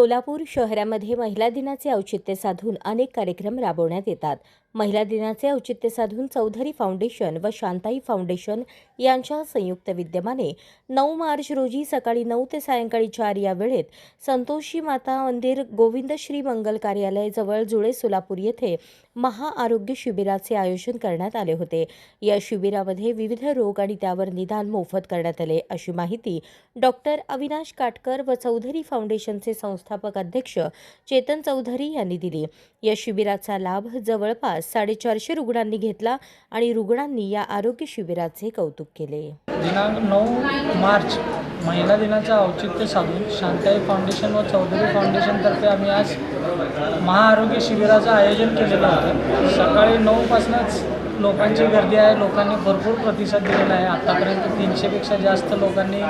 सोलापूर शहरामध्ये महिला दिनाचे औचित्य साधून अनेक कार्यक्रम राबवण्यात येतात. महिला दिनाचे औचित्य साधून चौधरी फाउंडेशन व शांताई फाउंडेशन यांच्या संयुक्त विद्यमाने नऊ मार्च रोजी सकाळी नऊ ते सायंकाळी चार या वेळेत संतोषी माता मंदिर गोविंद श्री मंगल कार्यालय जवळ जुळे सोलापूर येथे महाआरोग्य शिबिराचे आयोजन करण्यात आले होते. या शिबिरामध्ये विविध रोग आणि त्यावर निदान मोफत करण्यात आले अशी माहिती डॉक्टर अविनाश काटकर व चौधरी फाउंडेशनचे व्यवस्थापक अध्यक्ष चेतन चौधरी यांनी दिली. या शिबिराचा लाभ जवळपास साडेचारशे रुग्णांनी घेतला आणि रुग्णांनी या आरोग्य शिबिराचे कौतुक केले. दिनांक नऊ मार्च महिला दिनाचं औचित्य साधून शांताई फाउंडेशन व चौधरी फाउंडेशनतर्फे आम्ही आज महाआरोग्य शिबिराचं आयोजन केलेलं होतं. सकाळी नऊपासूनच लोकांची गर्दी आहे लोकांनी भरपूर प्रतिसाद दिलेला आहे. आत्तापर्यंत तीनशेपेक्षा जास्त लोकांनी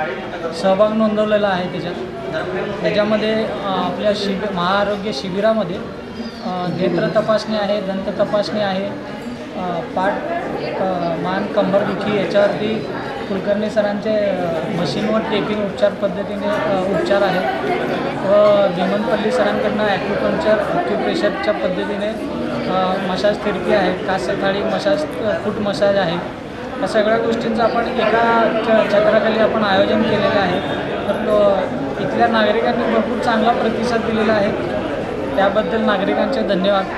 सहभाग नोंदवलेला आहे त्याच्यात. त्याच्यामध्ये आपल्या शिबि महाआरोग्य शिबिरामध्ये नेत्र तपासणी आहे दंत तपासणी आहे पाठ मान कंबरदुखी याच्यावरती कुलकर्णी सरांचे मशीनवर टेपिंग उपचार पद्धतीने उपचार आहेत. व भीमनपल्ली सरांकडनं ॲक्युपंक्चर ॲक्युप्रेशरच्या पद्धतीने मसाज थेरपी आहे कासथाळी थाळी मसाज फूट मसाज आहे. या सगळ्या गोष्टींचं आपण एका छत्राखाली आपण आयोजन केलेलं आहे. तर इथल्या नागरिकांनी भरपूर चांगला प्रतिसाद दिलेला आहे. त्याबद्दल नागरिकांचे धन्यवाद.